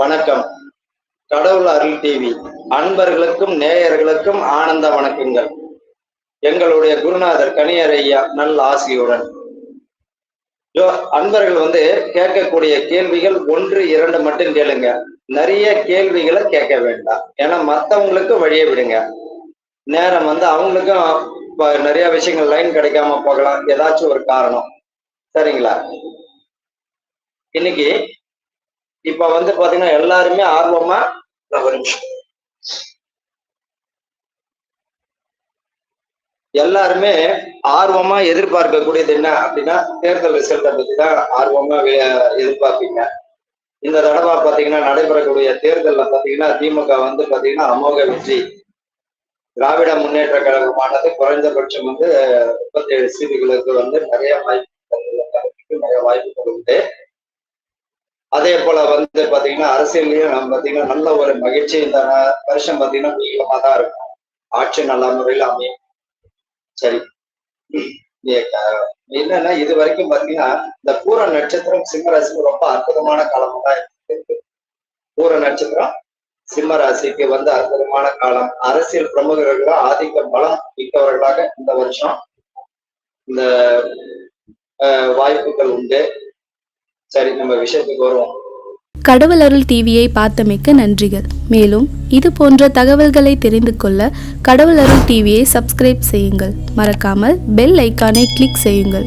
வணக்கம். கடவுள் அருள் டிவி. அன்பர்களுக்கும் நேயர்களுக்கும் ஆனந்த வணக்கங்கள். எங்களுடைய குருநாதர் கனியர் ஐயா நல்ல ஆசியுடன். ஜோ அன்பர்கள் வந்து கேட்கக்கூடிய கேள்விகள் ஒன்று இரண்டு மட்டும் கேளுங்க. நிறைய கேள்விகளை கேட்க வேண்டாம். ஏன்னா மத்தவங்களுக்கு வழியை விடுங்க. நேரம் வந்து அவங்களுக்கும் நிறைய விஷயங்கள் லைன் கிடைக்காம போகலாம். ஏதாச்சும் ஒரு காரணம். சரிங்களா? இன்னைக்கு இப்ப வந்து பாத்தீங்கன்னா எல்லாருமே ஆர்வமா ஒரு நிமிஷம். எல்லாருமே ஆர்வமா எதிர்பார்க்கக்கூடியது என்ன அப்படின்னா தேர்தல் ரிசல்ட்டை பத்தி தான் ஆர்வமா எதிர்பார்ப்பீங்க இந்த தடவை பாத்தீங்கன்னா நடைபெறக்கூடிய தேர்தல்ல பாத்தீங்கன்னா திமுக வந்து பாத்தீங்கன்னா அமோக வெற்றி திராவிட முன்னேற்ற கழகமானது குறைந்தபட்சம் வந்து முப்பத்தி ஏழு சீட்டுகளுக்கு வந்து நிறைய வாய்ப்பு அதே போல வந்து பாத்தீங்கன்னா அரசியல்லையும் நம்ம பாத்தீங்கன்னா நல்ல ஒரு மகிழ்ச்சி இந்த வருஷம் பாத்தீங்கன்னா நீளமா தான் இருக்கும். ஆட்சி நல்ல முறையில் அமையும் சரி. என்னன்னா இது வரைக்கும் பாத்தீங்கன்னா இந்த பூர நட்சத்திரம் சிம்ம ராசிக்கு ரொம்ப அற்புதமான காலம் தான் இருக்கு. பூர நட்சத்திரம் சிம்ம ராசிக்கு வந்து அற்புதமான காலம். அரசியல் பிரமுகர்கள் ஆதிக்க பலம் மிக்கவர்களாக இந்த வருஷம் இந்த வாய்ப்புகள் உண்டு. சரி நம்ம விஷயத்துக்கு வருவோம். கடவுள் அருள் டிவியை பார்த்தமைக்க நன்றிகள். மேலும் இது போன்ற தகவல்களை தெரிந்து கொள்ள கடவுள் அருள் டிவியை சப்ஸ்கிரைப் செய்யுங்கள். மறக்காமல் பெல் ஐக்கானை கிளிக் செய்யுங்கள்.